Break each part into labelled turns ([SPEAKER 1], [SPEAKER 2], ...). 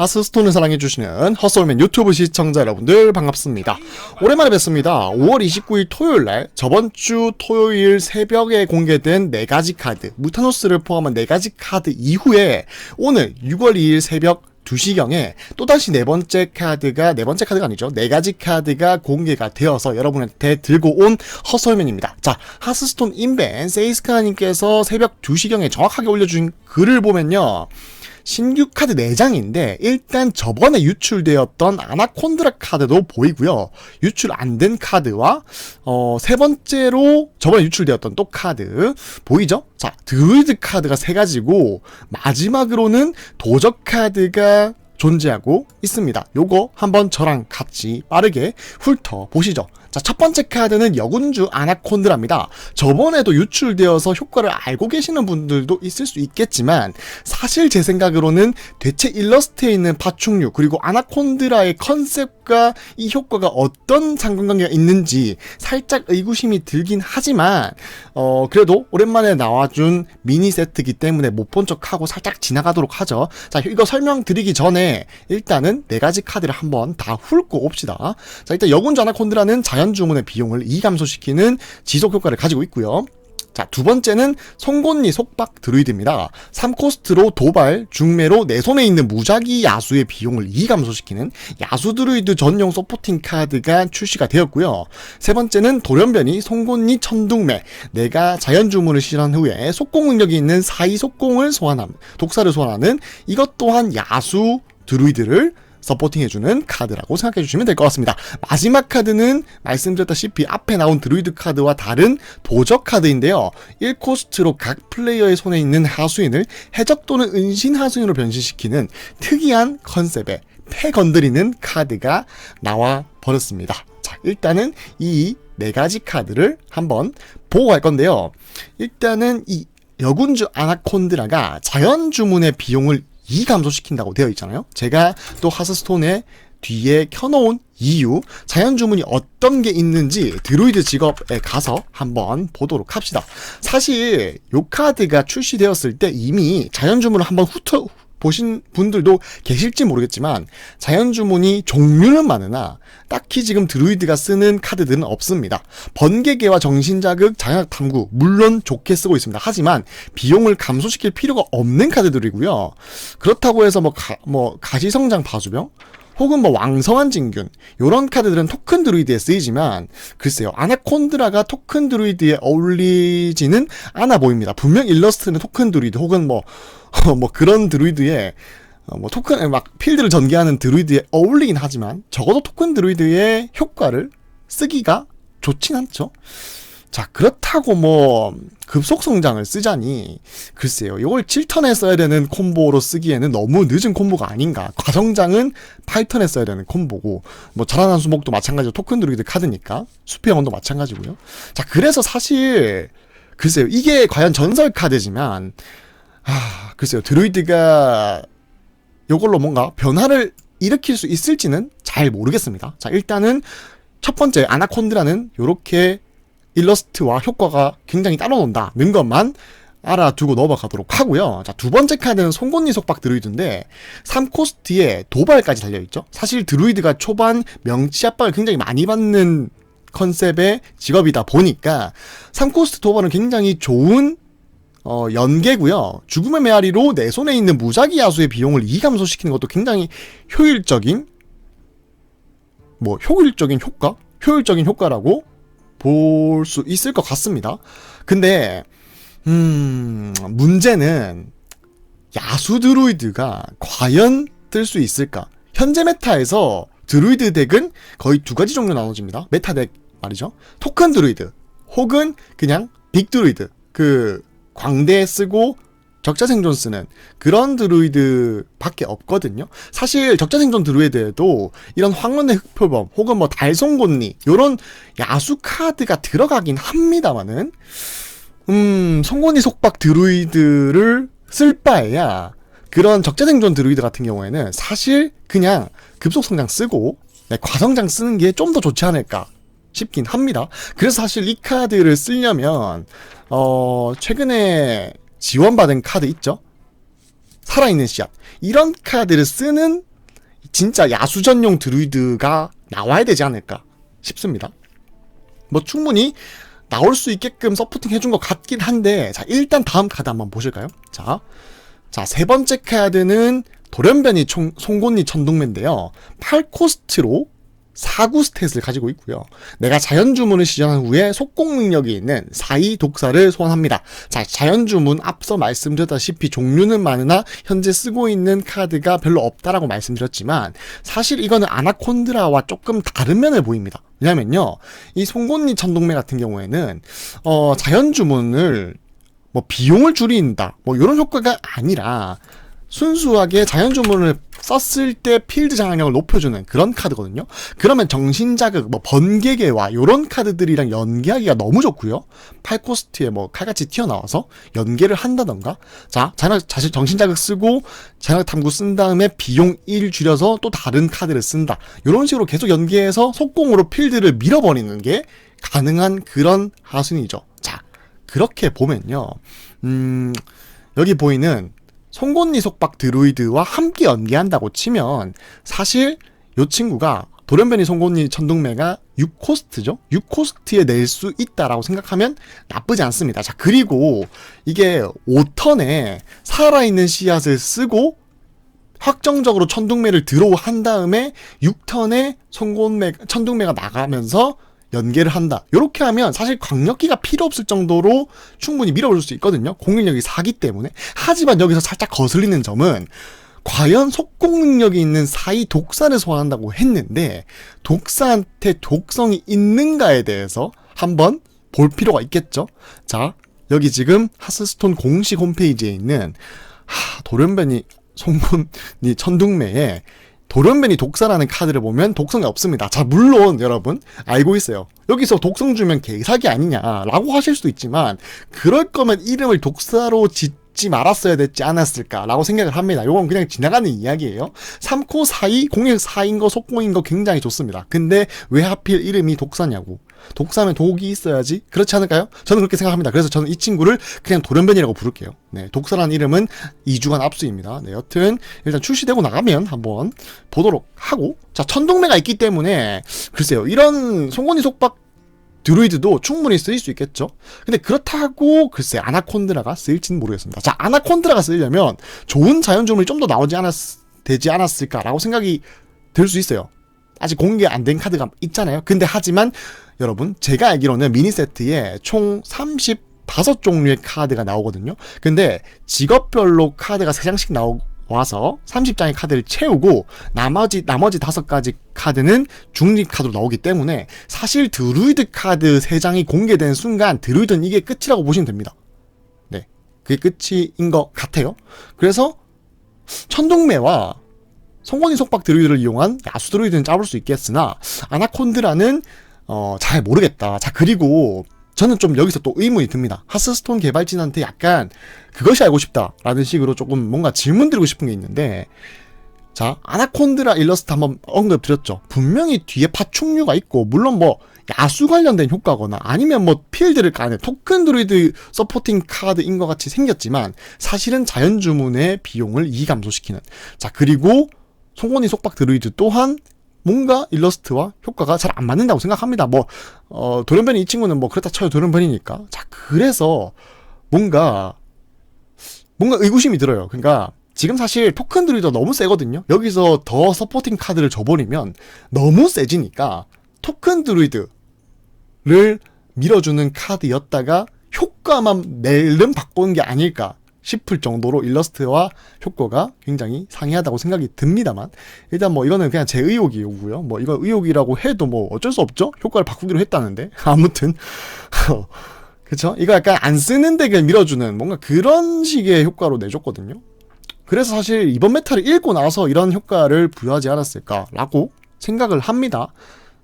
[SPEAKER 1] 하스스톤을 사랑해주시는 헛솔맨 유튜브 시청자 여러분들 반갑습니다. 오랜만에 뵙습니다. 5월 29일 토요일날 저번주 토요일 새벽에 공개된 4가지 카드 무타노스를 포함한 4가지 카드 이후에 오늘 6월 2일 새벽 2시경에 또다시 네 번째 카드가 네 번째 카드가 아니죠. 네 가지 카드가 공개가 되어서 여러분한테 들고 온 허설맨입니다. 자, 하스스톤 인벤 세이스카 님께서 새벽 2시경에 정확하게 올려준 글을 보면요. 신규 카드 4장인데 일단 저번에 유출되었던 아나콘드라 카드도 보이고요. 유출 안 된 카드와 어, 세 번째로 저번에 유출되었던 또 카드 보이죠? 자, 드루이드 카드가 세 가지고 마지막으로는 도적 카드가 존재하고 있습니다. 요거 한번 저랑 같이 빠르게 훑어 보시죠. 자, 첫 번째 카드는 여군주 아나콘드랍니다. 저번에도 유출되어서 효과를 알고 계시는 분들도 있을 수 있겠지만, 사실 제 생각으로는 대체 일러스트에 있는 파충류, 그리고 아나콘드라의 컨셉과 이 효과가 어떤 상관관계가 있는지 살짝 의구심이 들긴 하지만, 어, 그래도 오랜만에 나와준 미니 세트기 때문에 못 본 척하고 살짝 지나가도록 하죠. 자, 이거 설명드리기 전에 일단은 네 가지 카드를 한번 다 훑고 옵시다. 자, 일단 여군주 아나콘드라는 자 자연 주문의 비용을 2 감소시키는 지속 효과를 가지고 있고요. 자, 두 번째는 송곳니 속박 드루이드입니다. 3코스트로 도발, 중매로 내 손에 있는 무작위 야수의 비용을 2 감소시키는 야수 드루이드 전용 서포팅 카드가 출시가 되었고요. 세 번째는 돌연변이 송곳니 천둥매. 내가 자연 주문을 실현 후에 속공 능력이 있는 사이 속공을 소환함, 독사를 소환하는 이것 또한 야수 드루이드를 서포팅해주는 카드라고 생각해주시면 될 것 같습니다. 마지막 카드는 말씀드렸다시피 앞에 나온 드루이드 카드와 다른 도적 카드인데요. 1코스트로 각 플레이어의 손에 있는 하수인을 해적 또는 은신 하수인으로 변신시키는 특이한 컨셉의 패 건드리는 카드가 나와 버렸습니다. 자, 일단은 이 네 가지 카드를 한번 보고 갈 건데요. 일단은 이 여군주 아나콘드라가 자연 주문의 비용을 2 감소시킨다고 되어 있잖아요. 제가 또 하스스톤에 뒤에 켜놓은 이유, 자연 주문이 어떤 게 있는지 드루이드 직업에 가서 한번 보도록 합시다. 사실 요 카드가 출시되었을 때 이미 자연 주문을 한번 훑어 보신 분들도 계실지 모르겠지만 자연 주문이 종류는 많으나 딱히 지금 드루이드가 쓰는 카드들은 없습니다. 번개계와 정신자극, 장약 탐구 물론 좋게 쓰고 있습니다. 하지만 비용을 감소시킬 필요가 없는 카드들이고요. 그렇다고 해서 뭐, 가, 뭐 가시성장 파수병 혹은 뭐 왕성한 진균 요런 카드들은 토큰 드루이드에 쓰이지만 글쎄요 아나콘드라가 토큰 드루이드에 어울리지는 않아 보입니다. 분명 일러스트는 토큰 드루이드 혹은 뭐 뭐 그런 드루이드에 어, 뭐 토큰 막 필드를 전개하는 드루이드에 어울리긴 하지만 적어도 토큰 드루이드의 효과를 쓰기가 좋진 않죠. 자, 그렇다고 뭐, 급속 성장을 쓰자니, 글쎄요, 이걸 7턴에 써야 되는 콤보로 쓰기에는 너무 늦은 콤보가 아닌가. 과성장은 8턴에 써야 되는 콤보고, 뭐, 자라난 수목도 마찬가지로 토큰 드루이드 카드니까, 숲의 영혼도 마찬가지고요. 자, 그래서 사실, 글쎄요, 이게 과연 전설 카드지만, 아, 글쎄요, 드루이드가 이걸로 뭔가 변화를 일으킬 수 있을지는 잘 모르겠습니다. 자, 일단은 첫 번째 아나콘드라는 이렇게 일러스트와 효과가 굉장히 따로 논다는 것만 알아두고 넘어가도록 하고요. 자, 두 번째 카드는 송곳니 속박 드루이드인데 3코스트에 도발까지 달려있죠. 사실 드루이드가 초반 명치 압박을 굉장히 많이 받는 컨셉의 직업이다 보니까 3코스트 도발은 굉장히 좋은 어, 연계고요. 죽음의 메아리로 내 손에 있는 무작위 야수의 비용을 2 감소시키는 것도 굉장히 효율적인 뭐 효율적인 효과? 효율적인 효과라고 볼 수 있을 것 같습니다. 근데 음, 문제는 야수 드루이드가 과연 뜰 수 있을까? 현재 메타에서 드루이드 덱은 거의 두 가지 종류 나눠집니다. 메타 덱 말이죠. 토큰 드루이드 혹은 그냥 빅 드루이드 그 광대 쓰고 적자 생존 쓰는 그런 드루이드밖에 없거든요. 사실 적자 생존 드루이드에도 이런 황혼의 흑표범 혹은 뭐 달송곳니 요런 야수 카드가 들어가긴 합니다만은 음 송곳니 속박 드루이드를 쓸 바에야 그런 적자 생존 드루이드 같은 경우에는 사실 그냥 급속 성장 쓰고 네, 과성장 쓰는 게 좀 더 좋지 않을까 싶긴 합니다. 그래서 사실 이 카드를 쓰려면 어 최근에 지원받은 카드 있죠? 살아있는 씨앗. 이런 카드를 쓰는 진짜 야수 전용 드루이드가 나와야 되지 않을까 싶습니다. 뭐 충분히 나올 수 있게끔 서포팅 해준 것 같긴 한데 자 일단 다음 카드 한번 보실까요? 자, 자 세 번째 카드는 돌연변이 총, 송곳니 천둥매인데요. 8코스트로 4구 스탯을 가지고 있고요. 내가 자연주문을 시전한 후에 속공 능력이 있는 4이 독사를 소환합니다. 자, 자연주문 앞서 말씀드렸다시피 종류는 많으나 현재 쓰고 있는 카드가 별로 없다라고 말씀드렸지만 사실 이거는 아나콘드라와 조금 다른 면을 보입니다. 왜냐면요. 이 송곳니 천둥매 같은 경우에는 어, 자연주문을 뭐 비용을 줄인다. 뭐 이런 효과가 아니라 순수하게 자연주문을 썼을 때 필드 장악력을 높여주는 그런 카드거든요. 그러면 정신자극, 뭐 번개계와 이런 카드들이랑 연계하기가 너무 좋고요. 8코스트에 뭐 칼같이 튀어나와서 연계를 한다던가. 자, 자연, 사실 정신자극 쓰고 자연 탐구 쓴 다음에 비용 1 줄여서 또 다른 카드를 쓴다. 이런 식으로 계속 연계해서 속공으로 필드를 밀어버리는 게 가능한 그런 하순이죠. 자, 그렇게 보면요. 음, 여기 보이는 송곳니 속박 드루이드와 함께 연계한다고 치면 사실 이 친구가 돌연변이 송곳니 천둥매가 6코스트죠? 6코스트에 낼 수 있다라고 생각하면 나쁘지 않습니다. 자, 그리고 이게 5턴에 살아있는 씨앗을 쓰고 확정적으로 천둥매를 드로우 한 다음에 6턴에 송곳매, 천둥매가 나가면서 연계를 한다. 이렇게 하면 사실 광역기가 필요 없을 정도로 충분히 밀어볼 수 있거든요. 공격력이 4기 때문에. 하지만 여기서 살짝 거슬리는 점은 과연 속공 능력이 있는 사이 독사를 소환한다고 했는데 독사한테 독성이 있는가에 대해서 한번 볼 필요가 있겠죠. 자, 여기 지금 하스스톤 공식 홈페이지에 있는 하, 돌연변이 송곳니 천둥매에 돌연변이 독사라는 카드를 보면 독성이 없습니다. 자, 물론 여러분 알고 있어요. 여기서 독성 주면 개사기 아니냐라고 하실 수도 있지만 그럴 거면 이름을 독사로 짓지 말았어야 됐지 않았을까라고 생각을 합니다. 이건 그냥 지나가는 이야기예요. 3코 4이 공액 4인 거 속공인 거 굉장히 좋습니다. 근데 왜 하필 이름이 독사냐고. 독사면 독이 있어야지 그렇지 않을까요? 저는 그렇게 생각합니다. 그래서 저는 이 친구를 그냥 돌연변이라고 부를게요. 네, 독사라는 이름은 2주간 압수입니다. 네, 여튼 일단 출시되고 나가면 한번 보도록 하고 자 천동매가 있기 때문에 글쎄요 이런 송곳니 속박 드루이드도 충분히 쓰일 수 있겠죠. 근데 그렇다고 글쎄 아나콘드라가 쓰일지는 모르겠습니다. 자 아나콘드라가 쓰려면 좋은 자연조물이 좀 더 나오지 않았 되지 않았을까라고 생각이 들 수 있어요. 아직 공개 안 된 카드가 있잖아요. 근데 하지만 여러분 제가 알기로는 미니 세트에 총 35종류의 카드가 나오거든요. 근데 직업별로 카드가 3장씩 나오 와서 30장의 카드를 채우고 나머지 나머지 5가지 카드는 중립 카드로 나오기 때문에 사실 드루이드 카드 3장이 공개된 순간 드루이드는 이게 끝이라고 보시면 됩니다. 네. 그게 끝인 것 같아요. 그래서 천동매와 송곳니 속박 드루이드를 이용한 야수 드루이드는 잡을 수 있겠으나 아나콘드라는 어, 잘 모르겠다. 자, 그리고 저는 좀 여기서 또 의문이 듭니다. 하스스톤 개발진한테 약간 그것이 알고 싶다라는 식으로 조금 뭔가 질문 드리고 싶은 게 있는데 자, 아나콘드라 일러스트 한번 언급 드렸죠. 분명히 뒤에 파충류가 있고 물론 뭐 야수 관련된 효과거나 아니면 뭐 필드를 까는 토큰 드루이드 서포팅 카드인 것 같이 생겼지만 사실은 자연 주문의 비용을 이 감소시키는 자, 그리고 송곳니 속박 드루이드 또한 뭔가 일러스트와 효과가 잘 안 맞는다고 생각합니다. 뭐, 어, 돌연변이 이 친구는 뭐 그렇다 쳐요. 돌연변이니까. 자, 그래서 뭔가, 뭔가 의구심이 들어요. 그러니까 지금 사실 토큰 드루이드 너무 세거든요. 여기서 더 서포팅 카드를 줘버리면 너무 세지니까 토큰 드루이드를 밀어주는 카드였다가 효과만 낼름 바꾸는 게 아닐까 싶을 정도로 일러스트와 효과가 굉장히 상이하다고 생각이 듭니다만 일단 뭐 이거는 그냥 제 의혹이고요. 뭐 이거 의혹이라고 해도 뭐 어쩔 수 없죠. 효과를 바꾸기로 했다는데 아무튼 그쵸? 이거 약간 안 쓰는데 그냥 밀어주는 뭔가 그런 식의 효과로 내줬거든요. 그래서 사실 이번 메타를 읽고 나서 이런 효과를 부여하지 않았을까라고 생각을 합니다.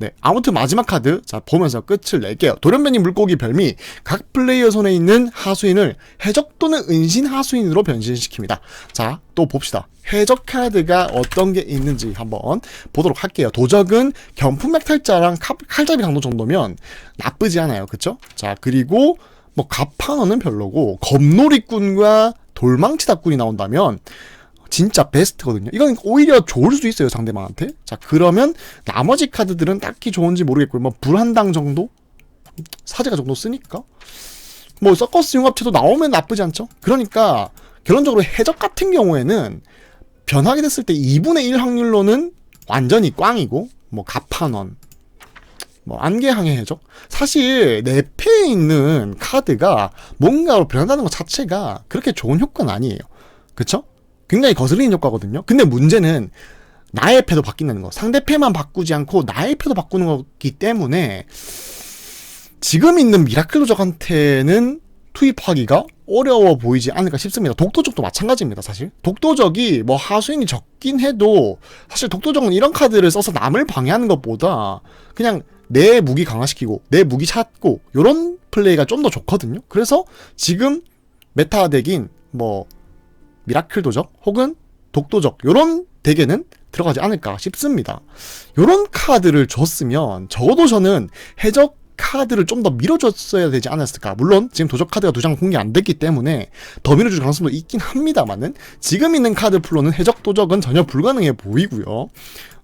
[SPEAKER 1] 네, 아무튼 마지막 카드 자 보면서 끝을 낼게요. 돌연변이 물고기 별미 각 플레이어 손에 있는 하수인을 해적 또는 은신 하수인으로 변신시킵니다. 자, 또 봅시다. 해적 카드가 어떤 게 있는지 한번 보도록 할게요. 도적은 경품 맥탈자랑 칼잡이 강도 정도면 나쁘지 않아요. 그쵸? 자, 그리고 뭐 갑판어는 별로고 검놀이꾼과 돌망치다꾼이 나온다면 진짜 베스트거든요. 이건 오히려 좋을 수도 있어요, 상대방한테. 자, 그러면 나머지 카드들은 딱히 좋은지 모르겠고요. 뭐, 불 한 당 정도? 사제가 정도 쓰니까. 뭐, 서커스 융합체도 나오면 나쁘지 않죠? 그러니까, 결론적으로 해적 같은 경우에는 변하게 됐을 때 2분의 1 확률로는 완전히 꽝이고, 뭐, 가판원, 뭐, 안개항해 해적? 사실, 내 패에 있는 카드가 뭔가로 변한다는 것 자체가 그렇게 좋은 효과는 아니에요. 그쵸? 굉장히 거슬리는 효과거든요. 근데 문제는 나의 패도 바뀐다는 거. 상대 패만 바꾸지 않고 나의 패도 바꾸는 거기 때문에 지금 있는 미라클 도적한테는 투입하기가 어려워 보이지 않을까 싶습니다. 독도적도 마찬가지입니다, 사실. 독도적이 뭐 하수인이 적긴 해도 사실 독도적은 이런 카드를 써서 남을 방해하는 것보다 그냥 내 무기 강화시키고 내 무기 찾고 요런 플레이가 좀 더 좋거든요. 그래서 지금 메타 덱인 뭐 미라클 도적 혹은 독도적 요런 덱에는 들어가지 않을까 싶습니다. 요런 카드를 줬으면 적어도 저는 해적 카드를 좀 더 밀어줬어야 되지 않았을까. 물론 지금 도적 카드가 두 장 공개 안 됐기 때문에 더 밀어줄 가능성도 있긴 합니다만은 지금 있는 카드 풀로는 해적 도적은 전혀 불가능해 보이고요.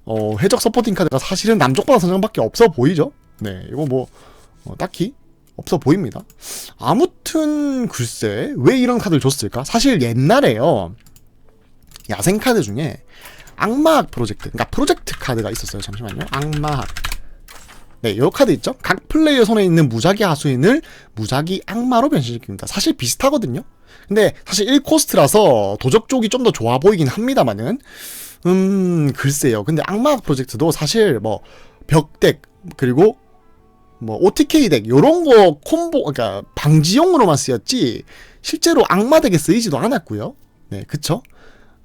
[SPEAKER 1] 어, 해적 서포팅 카드가 사실은 남쪽보다 선정밖에 없어 보이죠. 네, 이거 뭐 어, 딱히 없어 보입니다. 아무튼 글쎄 왜 이런 카드를 줬을까? 사실 옛날에요 야생 카드 중에 악마학 프로젝트, 그러니까 프로젝트 카드가 있었어요. 잠시만요. 악마학. 네, 요 카드 있죠? 각 플레이어 손에 있는 무작위 하수인을 무작위 악마로 변신시킵니다. 사실 비슷하거든요. 근데 사실 1코스트라서 도적 쪽이 좀 더 좋아 보이긴 합니다만은 음 글쎄요. 근데 악마학 프로젝트도 사실 뭐 벽덱 그리고 뭐 OTK 덱 요런 거 콤보 그러니까 방지용으로만 쓰였지 실제로 악마 덱에 쓰이지도 않았고요. 네, 그쵸?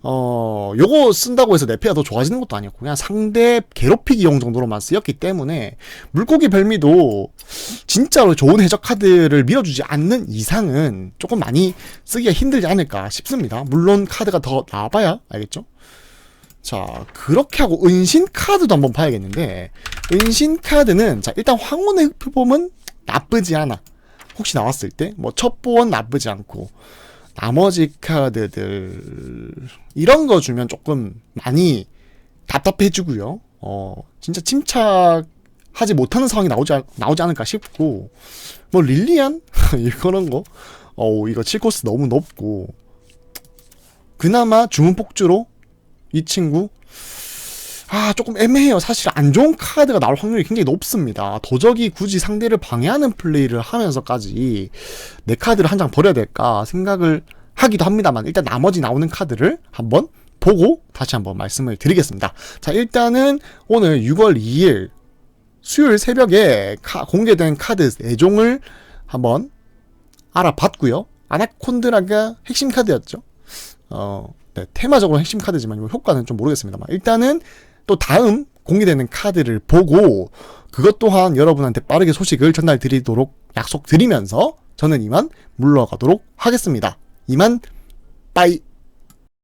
[SPEAKER 1] 어, 요거 쓴다고 해서 내 패가 더 좋아지는 것도 아니었고, 그냥 상대 괴롭히기용 정도로만 쓰였기 때문에, 물고기 별미도 진짜로 좋은 해적 카드를 밀어주지 않는 이상은 조금 많이 쓰기가 힘들지 않을까 싶습니다. 물론 카드가 더 나와봐야 알겠죠? 자, 그렇게 하고 은신 카드도 한번 봐야겠는데, 은신 카드는, 자, 일단 황혼의 흑표범은 나쁘지 않아. 혹시 나왔을 때, 뭐, 첩보원 나쁘지 않고, 나머지 카드들 이런 거 주면 조금 많이 답답해지고요. 어 진짜 침착하지 못하는 상황이 나오지 않- 나오지 않을까 싶고 뭐 릴리안 이런 거. 어 이거 7코스 너무 높고 그나마 주문 폭주로 이 친구 아 조금 애매해요. 사실 안 좋은 카드가 나올 확률이 굉장히 높습니다. 도적이 굳이 상대를 방해하는 플레이를 하면서까지 내 카드를 한 장 버려야 될까 생각을 하기도 합니다만 일단 나머지 나오는 카드를 한번 보고 다시 한번 말씀을 드리겠습니다. 자 일단은 오늘 6월 2일 수요일 새벽에 카- 공개된 카드 4종을 한번 알아봤고요. 아나콘드라가 핵심 카드였죠. 어, 네, 테마적으로 핵심 카드지만 이 효과는 좀 모르겠습니다만 일단은 또 다음 공개되는 카드를 보고 그것 또한 여러분한테 빠르게 소식을 전달 드리도록 약속드리면서 저는 이만 물러가도록 하겠습니다. 이만 빠이